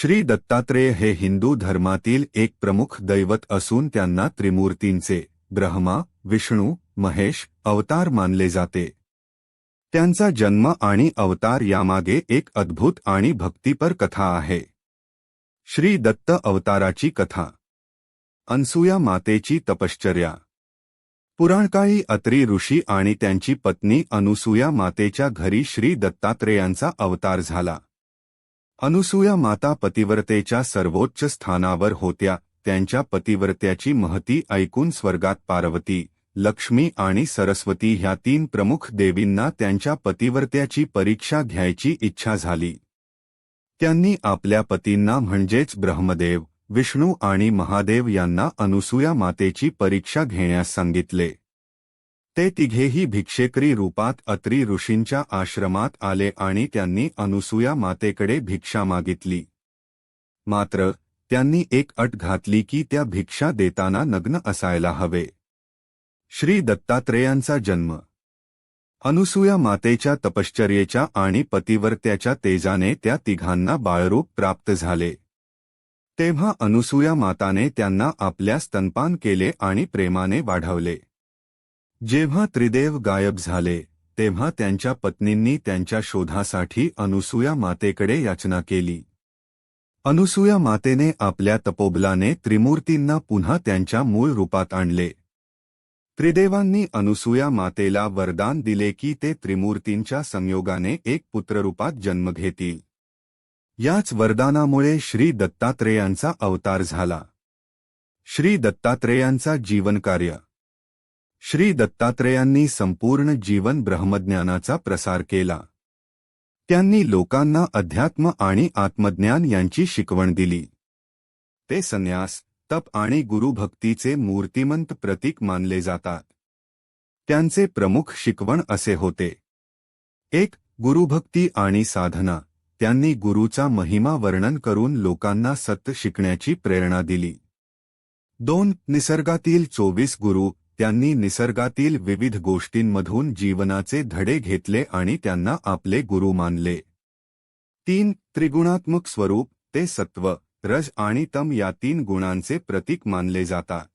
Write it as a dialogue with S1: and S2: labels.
S1: श्री दत्तात्रेय हे हिंदू धर्मातील एक प्रमुख दैवत असून त्यांना त्रिमूर्तींचे ब्रह्मा विष्णू महेश अवतार मानले जाते. त्यांचा जन्म आणि अवतार यामागे एक अद्भुत आणि भक्तिपर कथा आहे. श्री दत्त अवताराची कथा. अनसुया मातेची तपश्चर्या. पुराणकाळी अत्री ऋषी आणि त्यांची पत्नी अनुसूया मातेच्या घरी श्री दत्तात्रेयांचा अवतार झाला. अनुसूया माता पतिव्रतेच्या सर्वोच्च स्थानावर होत्या त्यांच्या पतिव्रत्याची महती ऐकून स्वर्गात पार्वती लक्ष्मी आणि सरस्वती ह्या तीन प्रमुख देवींना त्यांच्या पतिव्रत्याची परीक्षा घ्यायची इच्छा झाली. त्यांनी आपल्या पतींना म्हणजेच ब्रह्मदेव विष्णू आणि महादेव यांना अनुसूया मातेची परीक्षा घेण्यास सांगितले. ते तिघेही भिक्षेकरी रूपात अत्री ऋषींच्या आश्रमात आले आणि त्यांनी अनुसूया मातेकडे भिक्षा मागितली. मात्र त्यांनी एक अट घातली की त्या भिक्षा देताना नग्न असायला हवे. श्री दत्तात्रेयांचा जन्म. अनुसूया मातेच्या तपश्चर्येच्या आणि पतिवर्त्याच्या तेजाने त्या तिघांना बाळरूप प्राप्त झाले. तेव्हा अनुसूया माताने त्यांना आपल्या स्तनपान केले आणि प्रेमाने वाढवले. जेव्हा त्रिदेव गायब झाले तेव्हा त्यांच्या पत्नींनी त्यांच्या शोधासाठी अनुसूया मातेकडे याचना केली. अनुसूया मातेने आपल्या तपोबलाने त्रिमूर्तींना पुन्हा त्यांच्या मूळ रूपात आणले. त्रिदेवांनी अनुसूया मातेला वरदान दिले की ते त्रिमूर्तींच्या संयोगाने एक पुत्ररूपात जन्म घेतील. याच वरदानामुळे श्री दत्तात्रेयांचा अवतार झाला. श्री दत्तात्रेयांचा जीवनकार्य श्री दत्तात्रेयांनी संपूर्ण जीवन ब्रह्मज्ञानाचा प्रसार केला. त्यांनी लोकांना अध्यात्म आणि आत्मज्ञान यांची शिकवण दिली. ते संन्यास तप आणि गुरुभक्तीचे मूर्तिमंत प्रतीक मानले जातात. त्यांचे प्रमुख शिकवण असे होते. एक गुरुभक्ती आणि साधना. त्यांनी गुरुचा महिमा वर्णन करून लोकांना सत्य शिकण्याची प्रेरणा दिली. दोन निसर्गातील चोवीस गुरु त्यांनी निसर्गातील विविध गोष्टींमधून जीवनाचे धडे घेतले आणि त्यांना आपले गुरु मानले. तीन त्रिगुणात्मक स्वरूप ते सत्व रज आणि तम या तीन गुणांचे प्रतीक मानले जातात.